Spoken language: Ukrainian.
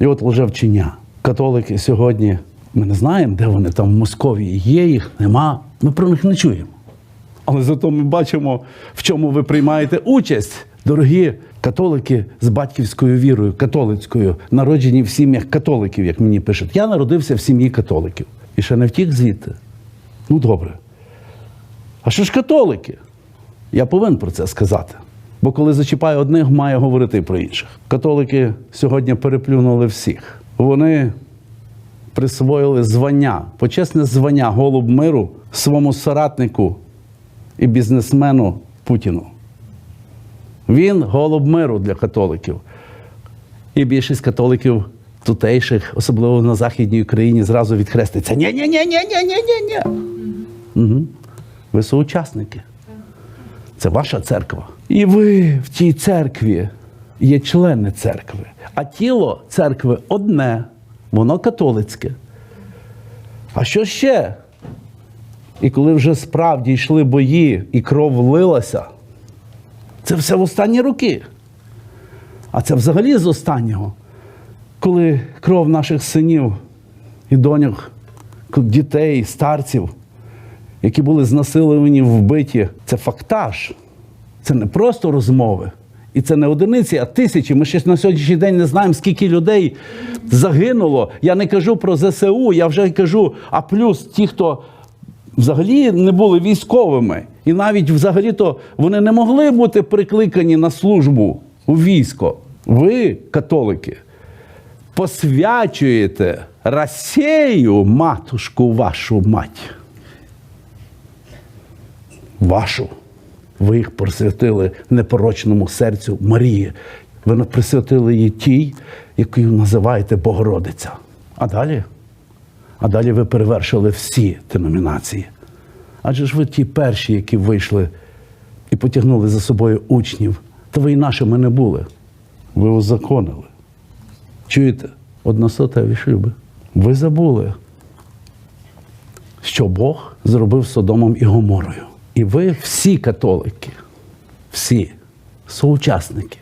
І от лжевчення. Католики сьогодні, ми не знаємо, де вони там в Московії є, їх нема. Ми про них не чуємо. Але зато ми бачимо, в чому ви приймаєте участь, дорогі католики з батьківською вірою, католицькою, народжені в сім'ях католиків, як мені пишуть. Я народився в сім'ї католиків. І ще не втік звідти. Ну, добре. А що ж католики? Я повинен про це сказати. Бо коли зачіпає одних, має говорити про інших. Католики сьогодні переплюнули всіх. Вони присвоїли звання, почесне звання голуб миру своєму соратнику і бізнесмену Путіну. Він голуб миру для католиків. І більшість католиків тутейших, особливо на Західній Україні, зразу відхреститься. ні ні ні ні ні ні ні ні Угу. Ви соучасники. Це ваша церква. І ви в тій церкві є члени церкви. А тіло церкви одне, воно католицьке. А що ще? І коли вже справді йшли бої і кров влилася, це все в останні роки. А це взагалі з останнього, коли кров наших синів і доньок, дітей, старців, які були знасиловані, вбиті, це фактаж. Це не просто розмови. І це не одиниці, а тисячі. Ми ще на сьогоднішній день не знаємо, скільки людей загинуло. Я не кажу про ЗСУ, я вже кажу, а плюс ті, хто взагалі не були військовими. І навіть взагалі-то вони не могли бути прикликані на службу у військо. Ви, католики, посвячуєте Росію, матушку вашу мать. Вашу. Ви їх присвятили непорочному серцю Марії. Ви присвятили її тій, яку називаєте Богородиця. А далі? А далі ви перевершили всі деномінації. Адже ж ви ті перші, які вийшли і потягнули за собою учнів, то ви і нашими не були. Ви узаконили. Чуєте? Одностатеві шлюби. Ви забули, що Бог зробив Содомом і Гоморою. І ви всі католики, всі соучасники